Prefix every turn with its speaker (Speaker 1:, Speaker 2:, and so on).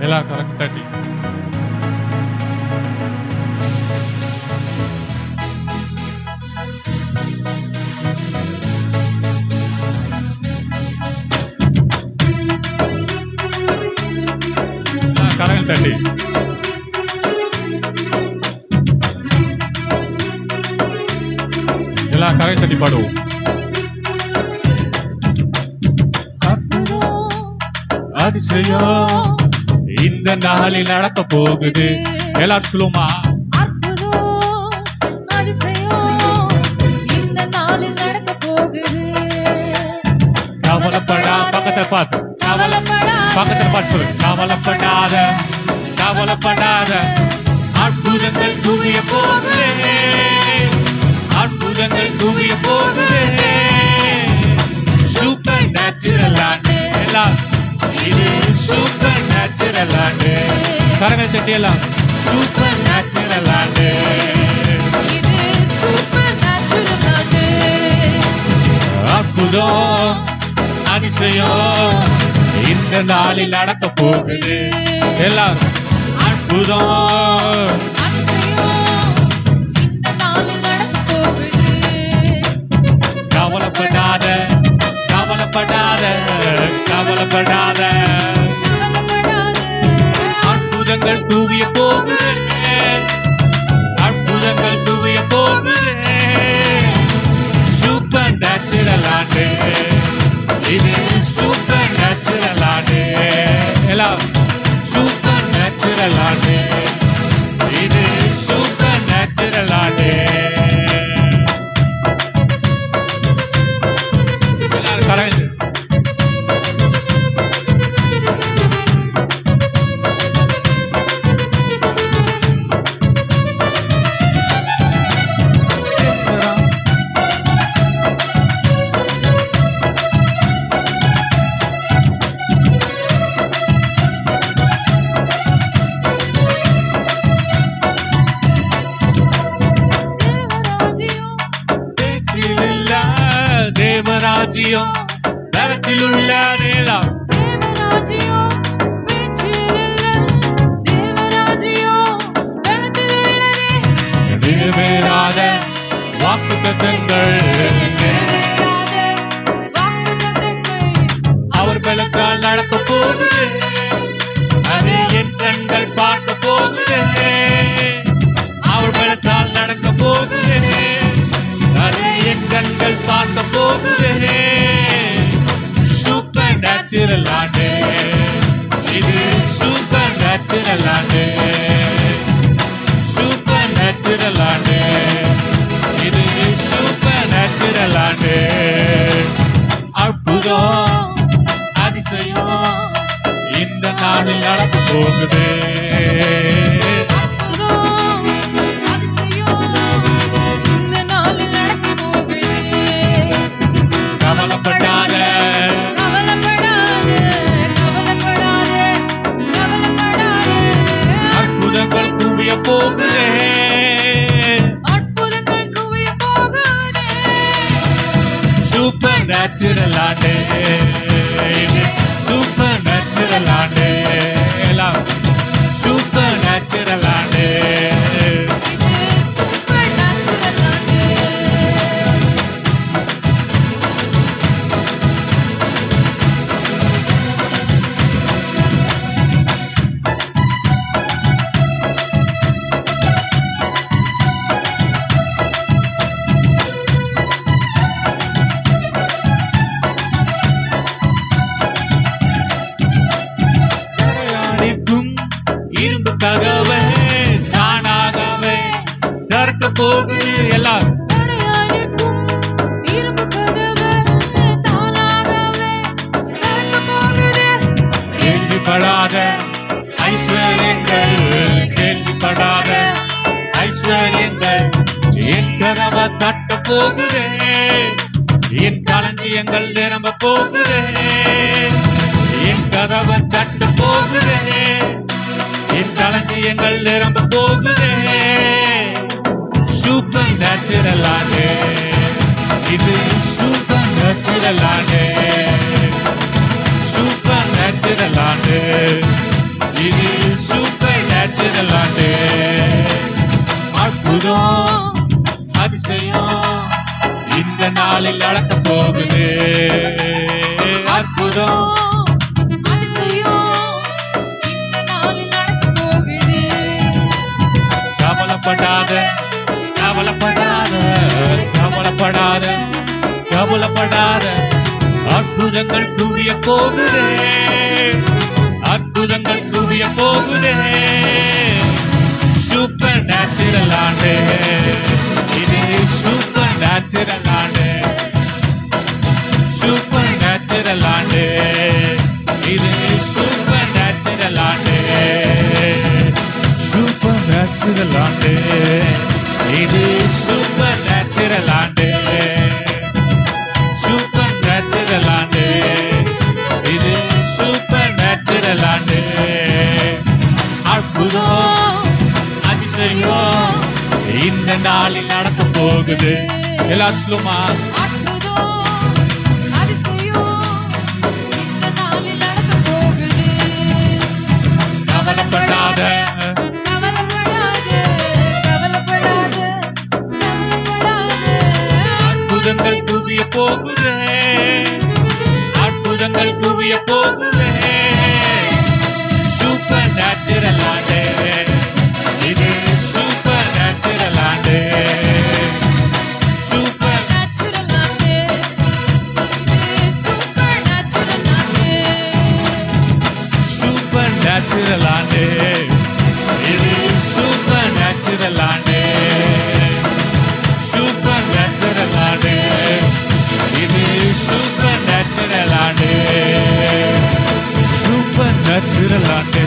Speaker 1: எல்லா கரெக்ட் தட்டி எல்லா கரங்கள் தட்டி எல்லா கரை தட்டி பாடுவோம் அதிசயம் இந்த நாளில் நடக்க போகுது. எல்லாரும் சொல்லுமா? கவலைப்படா பக்கத்துல பார்த்து பக்கத்துல பார்த்து சொல்லு. கவலைப்படாத கவலைப்படாத. அற்புதங்கள் குவிய போகுதே. அற்புதங்கள் குவிய போகுதே. சூப்பர் நேச்சுரல் எல்லாம் இது சூப்பர் நேச்சுரல் ஆண்டு கரங்களை தட்டி எல்லாம் சூப்பர் நேச்சுரல் ஆண்டு அற்புதம் அதிசயம் இந்த நாளில் நடக்க போகுது. எல்லாரும் அற்புதம் கவலைப்படாத கவலைப்படாத கவலைப்படாத. தேவராஜ்யம் தரத்தில் உள்ள நேரம் நிறைவேறாத வாக்குத்தத்தங்கள். அவர் பலத்தால் நடக்க போகுது. போகுது அற்புதங்கள் குவிய போகுதே. சூப்பர் நேச்சுரல் ஆண்டு. சூப்பர் நேச்சுரல் ஆண்டு. போகுது எல்லாம். கேள்விப்படாத ஐஸ்வர்யங்கள் கேள்விப்படாத ஐஸ்வர்யங்கள். என் கதவை தட்ட போகுது. என் களஞ்சியங்கள் நிரம்ப போகுது. என் கதவை தட்ட போகுது. என் களஞ்சியங்கள் நிரம்ப போகுது. ஆண்டு இது சூப்பர் நேச்சுரல் ஆண்டு அற்புதம் அதிசயம் இந்த நாளில் நடக்க போகுது. அற்புதம். கவலைப்படாத கவலைப்படாத கவலைப்படாத கவலைப்படாத. அற்புதங்கள் குவிய போகுதே. அற்புதங்கள் குவிய போகுதே. சூப்பர் நேச்சுரல் ஆண்டு. இது சூப்பர் நேச்சுரல் ஆண்டு. நாளில் நடக்க போகுது.
Speaker 2: நடக்கப் போகுது.
Speaker 1: கவலைப்படாத. அற்புதங்கள் குவிய போகுதே. அற்புதங்கள் குவிய போகுதே. சூப்பர் நேச்சுரல் ஆண்டு இது ஆண்டு
Speaker 2: இது சூப்பர் நேச்சுரல் ஆண்டு
Speaker 1: சூப்பர் நேச்சுரல் ஆண்டு